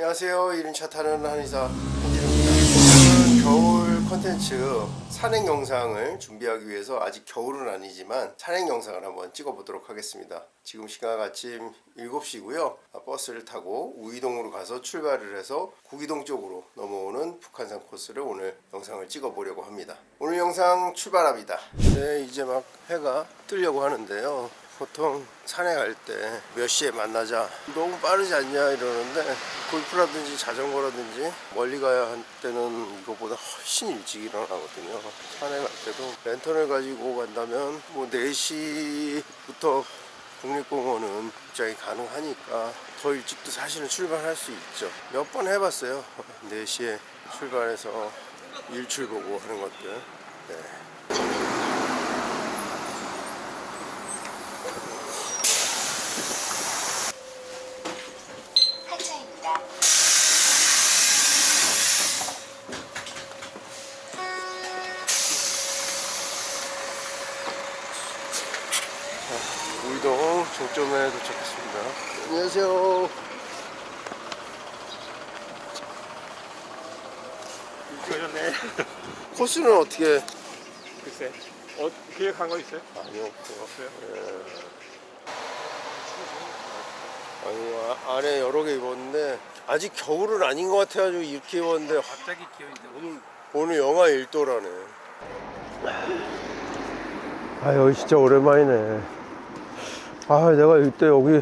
안녕하세요. 이륜차 타는 한의사 한진입니다. 오늘은 겨울 컨텐츠 산행 영상을 준비하기 위해서 아직 겨울은 아니지만 산행 영상을 한번 찍어보도록 하겠습니다. 지금 시각 아침 7시고요. 버스를 타고 우이동으로 가서 출발을 해서 구기동 쪽으로 넘어오는 북한산 코스를 오늘 영상을 찍어보려고 합니다. 오늘 영상 출발합니다. 네, 이제 막 해가 뜨려고 하는데요. 보통 산에 갈 때 몇 시에 만나자 너무 빠르지 않냐? 이러는데 골프라든지 자전거라든지 멀리 가야 할 때는 이거보다 훨씬 일찍 일어나거든요. 산에 갈 때도 랜턴을 가지고 간다면 뭐 4시부터 국립공원은 입장이 가능하니까 더 일찍도 사실은 출발할 수 있죠. 몇 번 해봤어요. 4시에 출발해서 일출 보고 하는 것들. 네. 하차입니다. 우이동 종점에 도착했습니다. 안녕하세요. 그러네. 코스는 어떻게? 글쎄. 어, 계획한 거 있어요? 아니요, 없고요. 없어요? 예. 아니 아, 안에 여러 개 입었는데 아직 겨울은 아닌 것 같아가지고 이렇게 입었는데 갑자기 기온인데 오늘 오늘 영하 1도라네. 아 여기 진짜 오랜만이네. 아 내가 이때 여기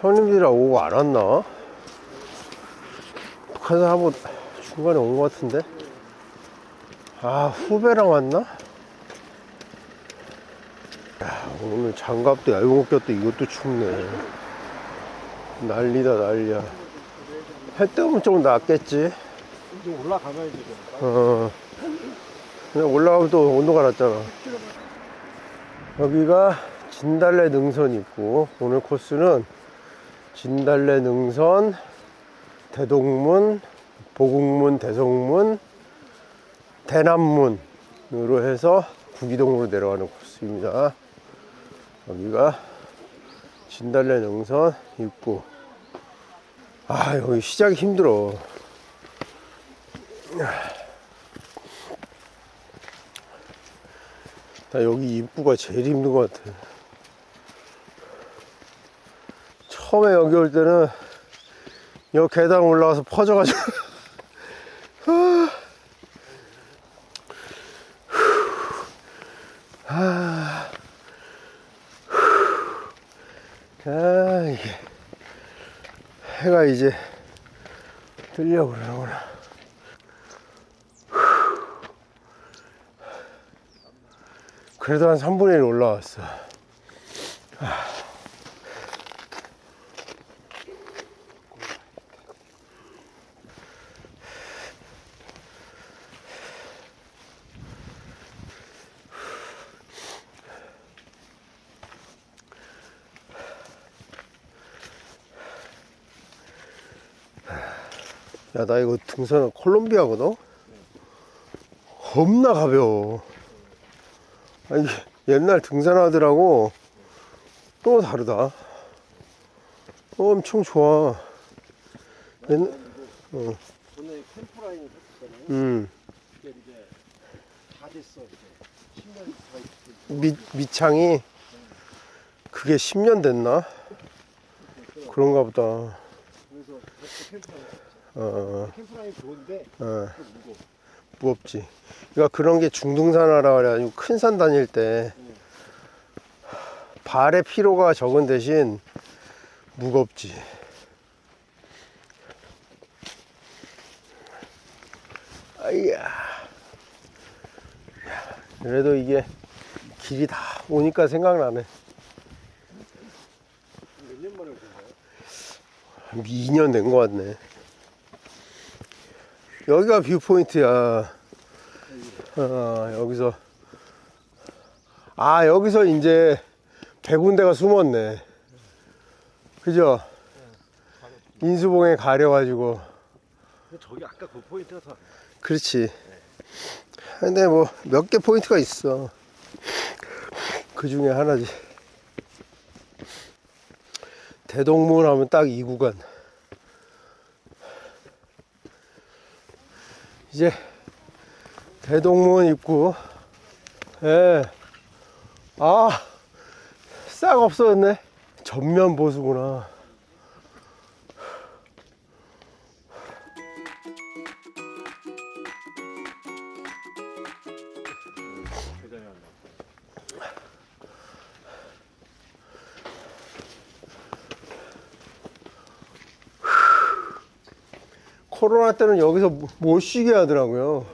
형님들이랑 오고 안 왔나? 북한산 한번 중간에 온 것 같은데. 아 후배랑 왔나? 야, 오늘 장갑도 얇은 거 꼈다 이것도 춥네. 난리다 난리야. 해 뜨면 좀 낫겠지. 좀 올라가면 이제 어. 그냥 올라가면 또 온도가 낮잖아. 여기가 진달래 능선 있고, 오늘 코스는 진달래 능선, 대동문, 보국문, 대성문, 대남문으로 해서 구기동으로 내려가는 코스입니다. 여기가 진달래 능선 입구. 아, 여기 시작이 힘들어. 나 여기 입구가 제일 힘든 것 같아. 처음에 여기 올 때는 여 계단 올라가서 퍼져가지고. 아, 아, 이게 해가 이제 그러는구나. 그래도 한 3분의 1 올라왔어. 야, 나 이거 등산은 콜롬비아거든? 겁나 가벼워. 아니, 옛날 등산하더라고 또 다르다. 엄청 좋아. 옛날, 어, 전에 캠프라인 했었잖아요. 음, 그게 이제 다 됐어. 이제 10년 다 있고. 밑, 밑창이 그게 10년 됐나? 그런가 보다. 그래서 캠프라인 했었죠. 어, 캠프라인 좋은데 어, 좀 무거워. 무겁지. 그러니까 그런 게 중등산하라 그래가지고 큰 산 다닐 때 발의 피로가 적은 대신 무겁지. 아이야. 야, 그래도 이게 길이 다 오니까 생각나네. 몇 년 만에 오신 거예요? 한 2년 된것 같네. 여기가 뷰포인트야. 어, 여기서. 아, 여기서 이제 백운대가 숨었네. 그죠? 인수봉에 가려가지고. 저기 아까 그 포인트가 더 그렇지. 근데 뭐 몇 개 포인트가 있어. 그 중에 하나지. 대동문 하면 딱 이 구간. 이제 대동문 입구. 예. 아, 싹 없어졌네. 전면 보수구나. 코로나 때는 여기서 못 쉬게 하더라고요.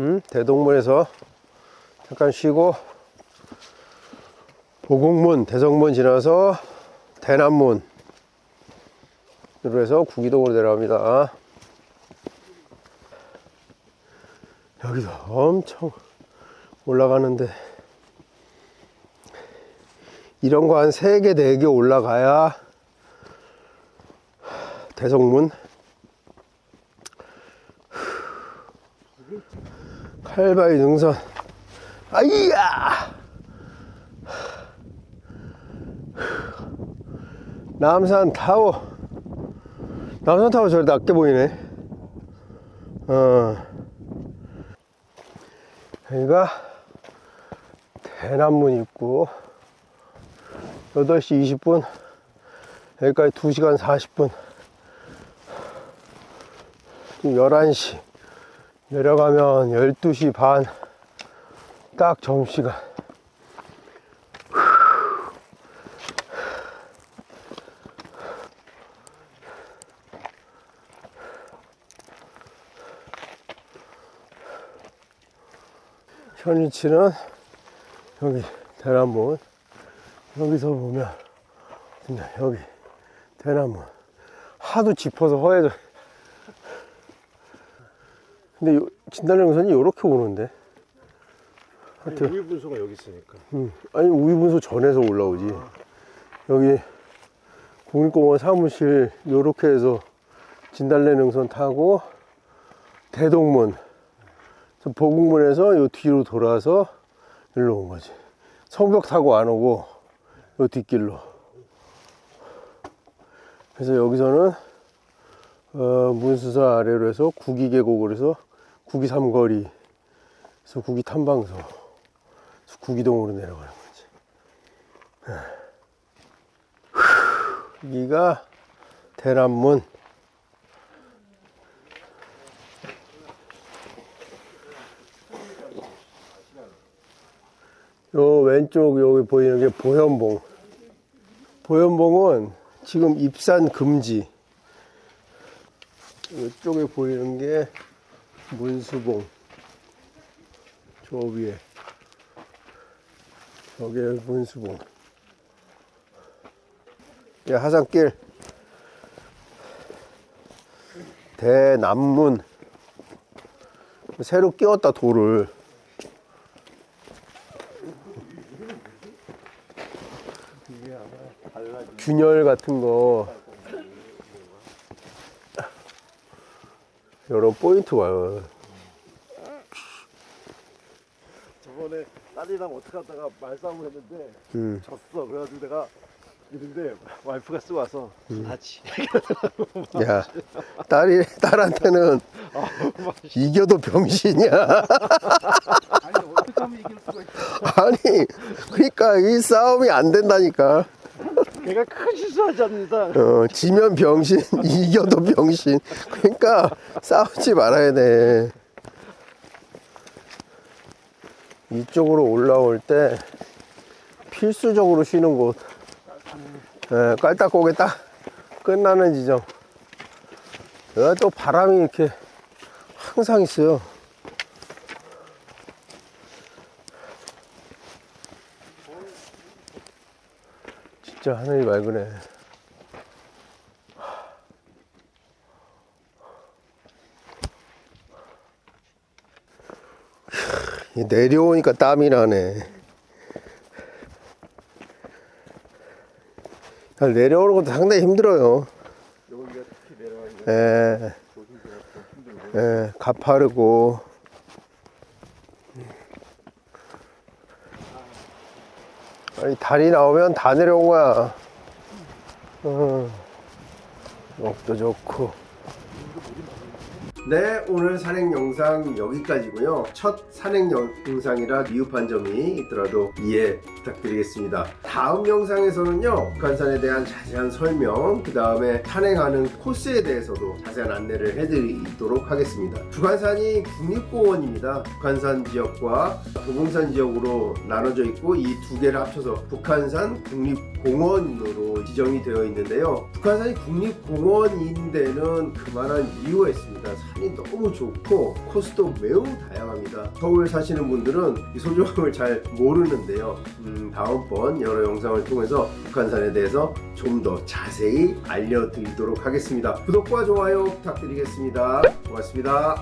음, 대동문에서 잠깐 쉬고 보곡문, 대성문 지나서 대남문. 으로 해서 구기동으로 내려갑니다. 여기도 엄청 올라가는데 이런 거 한 3개, 4개 올라가야 대성문? 칼바위 능선. 아이야 남산 타워. 남산 타워 저리 낮게 보이네. 어. 여기가 대남문 입구. 8시 20분. 여기까지 2시간 40분. 지금 11시. 내려가면 12시 반. 딱 점심시간 현 위치는 여기 대남문 여기서 보면 여기 대남문 하도 짚어서 허해져. 근데 요- 진달래능선이 이렇게 오는데? 하여튼 우유 분소가 여기 있으니까. 음, 아니 우유 분소 전에서 올라오지. 여기 국립공원 사무실 요렇게 해서 진달래 능선 타고 대동문 저 보국문에서 요 뒤로 돌아서 일로 온 거지 성벽 타고 안 오고 요 뒷길로 그래서 여기서는 어, 문수사 아래로 해서 구기 계곡으로 해서 구기 삼거리 그래서 구기 탐방소 구기동으로 내려가는 거지. 여기가 대남문. 요 왼쪽 여기 보이는 게 보현봉. 보현봉은 지금 입산 금지. 이쪽에 보이는 게 문수봉. 저 위에. 저게 문수봉. 예, 하산길. 대남문. 새로 끼웠다, 돌을. 균열 같은 거. 여러 포인트 와요. 저번에 딸이랑 어떻게 하다가 말싸움을 했는데 음. 졌어. 그래가지고 내가 이런데 와이프가 쓰고 와서 하지. 야, 딸이, 딸한테는 이겨도 병신이야. 아니 어떻게 하면 이길 수가 있어? 아니, 그러니까 이 싸움이 안 된다니까. 걔가 큰 실수하지 않는다. 어, 지면 병신, 이겨도 병신. 그러니까 싸우지 말아야 돼. 이쪽으로 올라올 때 필수적으로 쉬는 곳. 예, 깔딱고개 딱 끝나는 지점. 여기 또 바람이 이렇게 항상 있어요. 진짜 하늘이 맑으네. 이 내려오니까 땀이 나네. 잘 내려오는 것도 상당히 힘들어요. 예. 예, 가파르고. 아니, 달이 나오면 다 내려온 거야. 어, 먹도 좋고. 네, 오늘 산행 영상 여기까지고요. 첫 산행 영상이라 미흡한 점이 있더라도 이해 부탁드리겠습니다. 다음 영상에서는요, 북한산에 대한 자세한 설명, 그 다음에 산행하는 코스에 대해서도 자세한 안내를 해드리도록 하겠습니다. 북한산이 국립공원입니다. 북한산 지역과 도봉산 지역으로 나눠져 있고 이 두 개를 합쳐서 북한산 국립공원으로 지정이 되어 있는데요. 북한산이 국립공원인 데는 그만한 이유가 있습니다. 산이 너무 좋고 코스도 매우 다양합니다. 서울 사시는 분들은 이 소중함을 잘 모르는데요. 음, 다음번 여러 영상을 통해서 북한산에 대해서 좀 더 자세히 알려드리도록 하겠습니다. 구독과 좋아요 부탁드리겠습니다. 고맙습니다.